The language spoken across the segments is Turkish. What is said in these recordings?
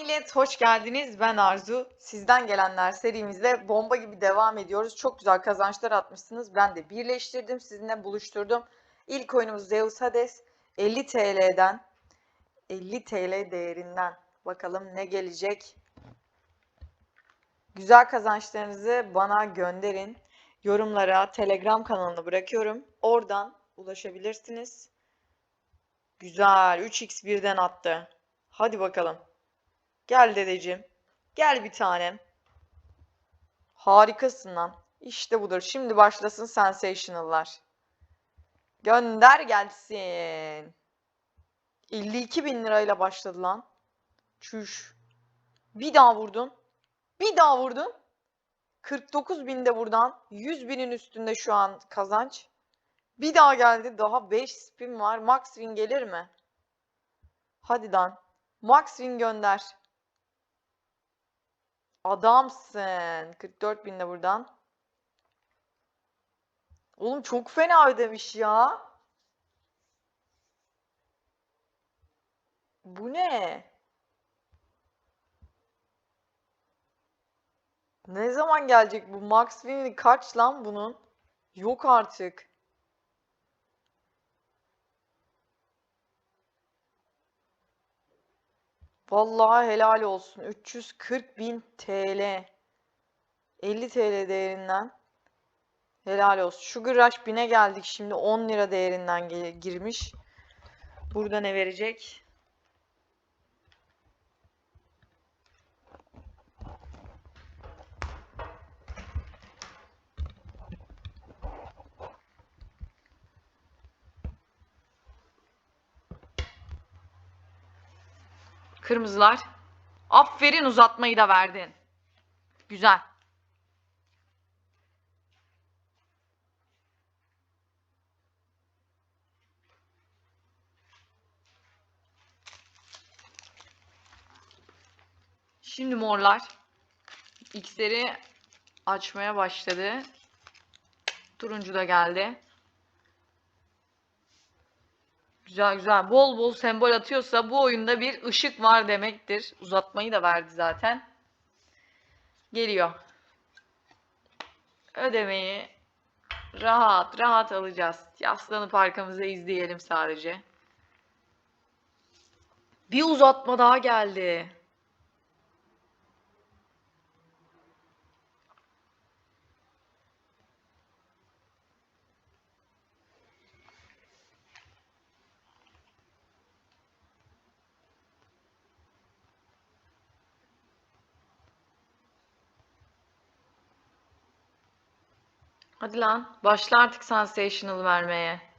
millet, hoş geldiniz. Ben Arzu. Sizden gelenler serimizle bomba gibi devam ediyoruz. Çok güzel kazançlar atmışsınız. Ben de birleştirdim, sizinle buluşturdum. İlk oyunumuz Zeus Hades. 50 TL'den, 50 TL değerinden. Bakalım ne gelecek. Güzel kazançlarınızı bana gönderin. Yorumlara Telegram kanalını bırakıyorum. Oradan ulaşabilirsiniz. Güzel. 3x birden attı. Hadi bakalım. Gel dedeciğim. Gel bir tanem. Harikasın lan. İşte budur. Şimdi başlasın Sensational'lar. Gönder gelsin. 52 bin lirayla başladı lan. Çüş. Bir daha vurdun. Bir daha vurdun. 49 binde buradan. 100 binin üstünde şu an kazanç. Bir daha geldi. Daha 5 spin var. Max win gelir mi? Hadi lan. Max win gönder. Adamsın. 44 binde buradan. Oğlum çok fena ödemiş ya. Bu ne? Ne zaman gelecek bu? Max Win'i kaç lan bunun? Yok artık. Vallahi helal olsun. 340 bin TL. 50 TL değerinden. Helal olsun. Sugar Rush 1000'e geldik. Şimdi 10 lira değerinden girmiş. Burada ne verecek? Kırmızılar. Aferin uzatmayı da verdin. Güzel. Şimdi morlar X'leri açmaya başladı. Turuncu da geldi. Güzel güzel. Bol bol sembol atıyorsa bu oyunda bir ışık var demektir. Uzatmayı da verdi zaten. Geliyor. Ödemeyi rahat rahat alacağız. Yaslanıp arkamıza izleyelim sadece. Bir uzatma daha geldi. Hadi lan. Başla artık sensational vermeye.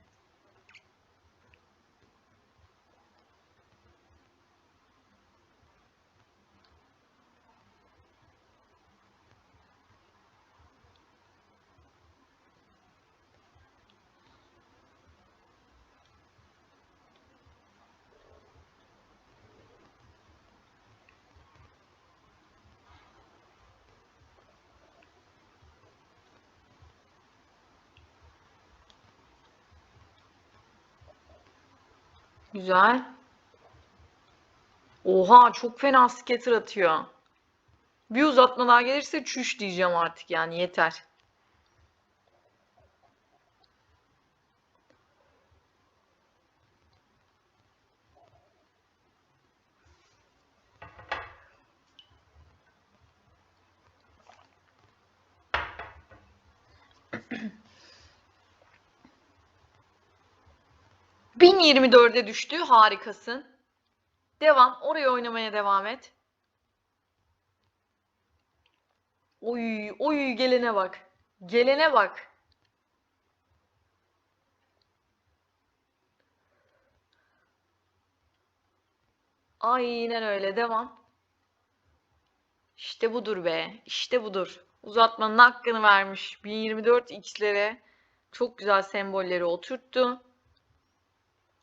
Güzel. Oha çok fena scatter atıyor. Bir uzatma daha gelirse çüş diyeceğim artık yani yeter. ...1024'e düştü. Harikasın. Devam. Oraya oynamaya devam et. Oy, oy gelene bak. Gelene bak. Aynen öyle. Devam. İşte budur be. İşte budur. Uzatmanın hakkını vermiş. 1024 x'lere çok güzel sembolleri oturttu.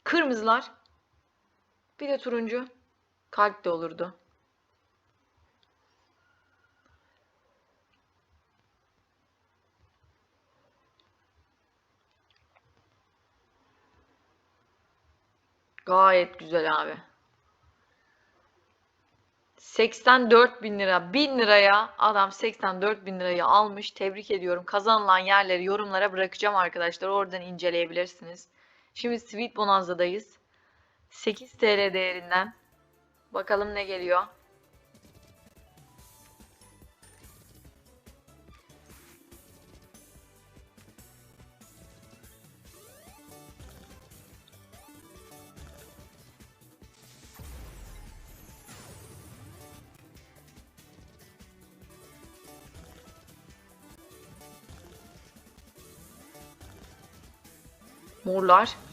Kırmızılar. Bir de turuncu. Kalp de olurdu. Gayet güzel abi. 84 bin lira. 1000 liraya adam 84 bin lirayı almış. Tebrik ediyorum. Kazanılan yerleri yorumlara bırakacağım arkadaşlar. Oradan inceleyebilirsiniz. Şimdi Sweet Bonanza'dayız. 8 TL değerinden. Bakalım ne geliyor. Morlar.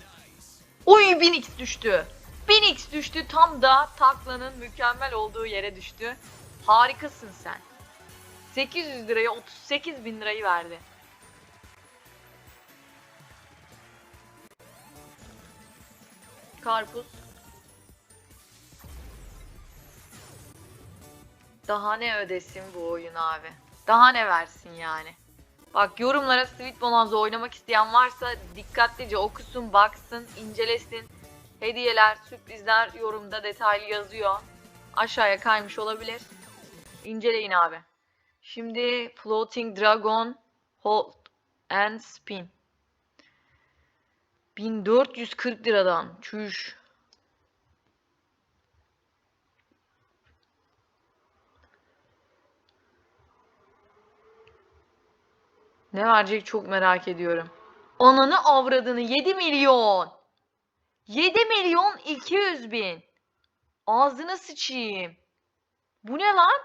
Oy 1000x düştü. 1000x düştü. Tam da taklanın mükemmel olduğu yere düştü. Harikasın sen. 800 liraya 38 bin lirayı verdi. Karpuz. Daha ne ödesin bu oyun abi? Daha ne versin yani? Bak yorumlara Sweet Bonanza oynamak isteyen varsa dikkatlice okusun, baksın, incelesin. Hediyeler, sürprizler yorumda detaylı yazıyor. Aşağıya kaymış olabilir. İnceleyin abi. Şimdi Floating Dragon Hold and Spin. 1440 liradan. Çüş. Ne verecek çok merak ediyorum. Ananı avradını 7 milyon. 7 milyon 200 bin. Ağzına sıçayım. Bu ne lan?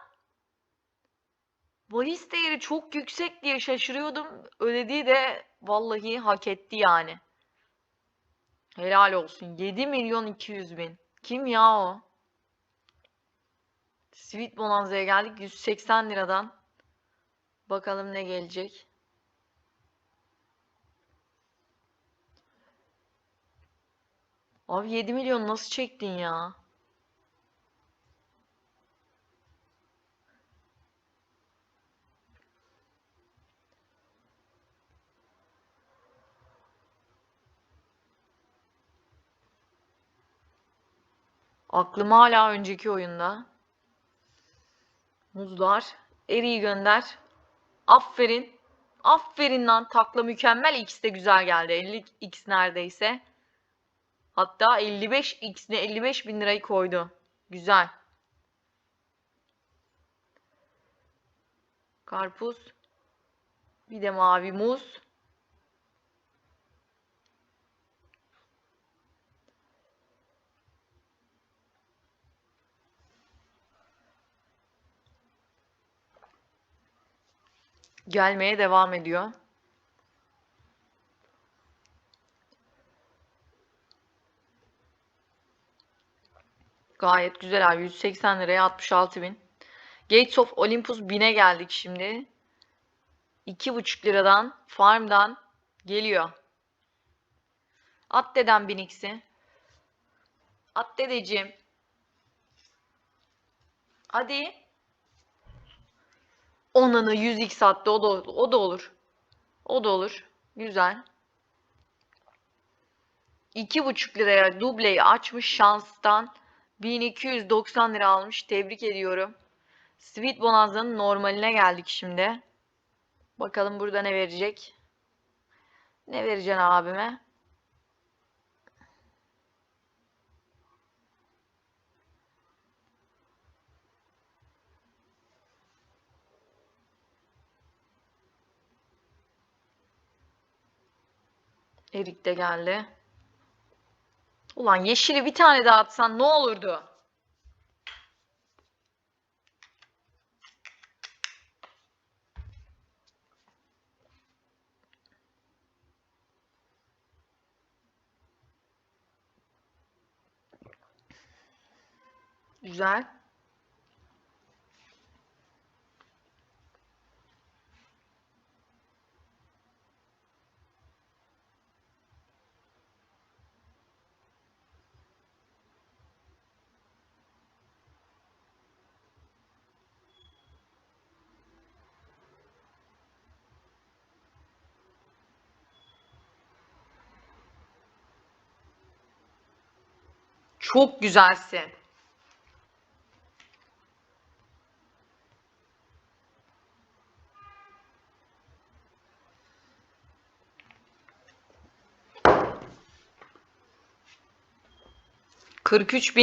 Bahis değeri çok yüksek diye şaşırıyordum. Ödediği de vallahi hak etti yani. Helal olsun. 7 milyon 200 bin. Kim ya o? Sweet Bonanza'ya geldik. 180 liradan. Bakalım ne gelecek. Abi 7 milyon nasıl çektin ya? Aklım hala önceki oyunda. Muzlar. Eri'yi gönder. Aferin. Aferin lan. Takla mükemmel. X de güzel geldi. 50 X neredeyse. Hatta 55 X'ine 55 bin lirayı koydu. Güzel. Karpuz. Bir de mavi muz. Gelmeye devam ediyor. Gayet güzel abi. 180 liraya 66 bin. Gates of Olympus 1000'e geldik şimdi. 2,5 liradan Farm'dan geliyor. At deden 1000x'i. At dedeciğim. Hadi. Onanı 100x attı. O da, o da olur. O da olur. Güzel. 2,5 liraya dubleyi açmış şanstan. 1290 lira almış. Tebrik ediyorum. Sweet Bonanza'nın normaline geldik şimdi. Bakalım burada ne verecek. Ne vereceksin abime? Erik de geldi. Ulan yeşili bir tane daha atsan ne olurdu? Güzel. Çok güzelsin. Kırk üç bin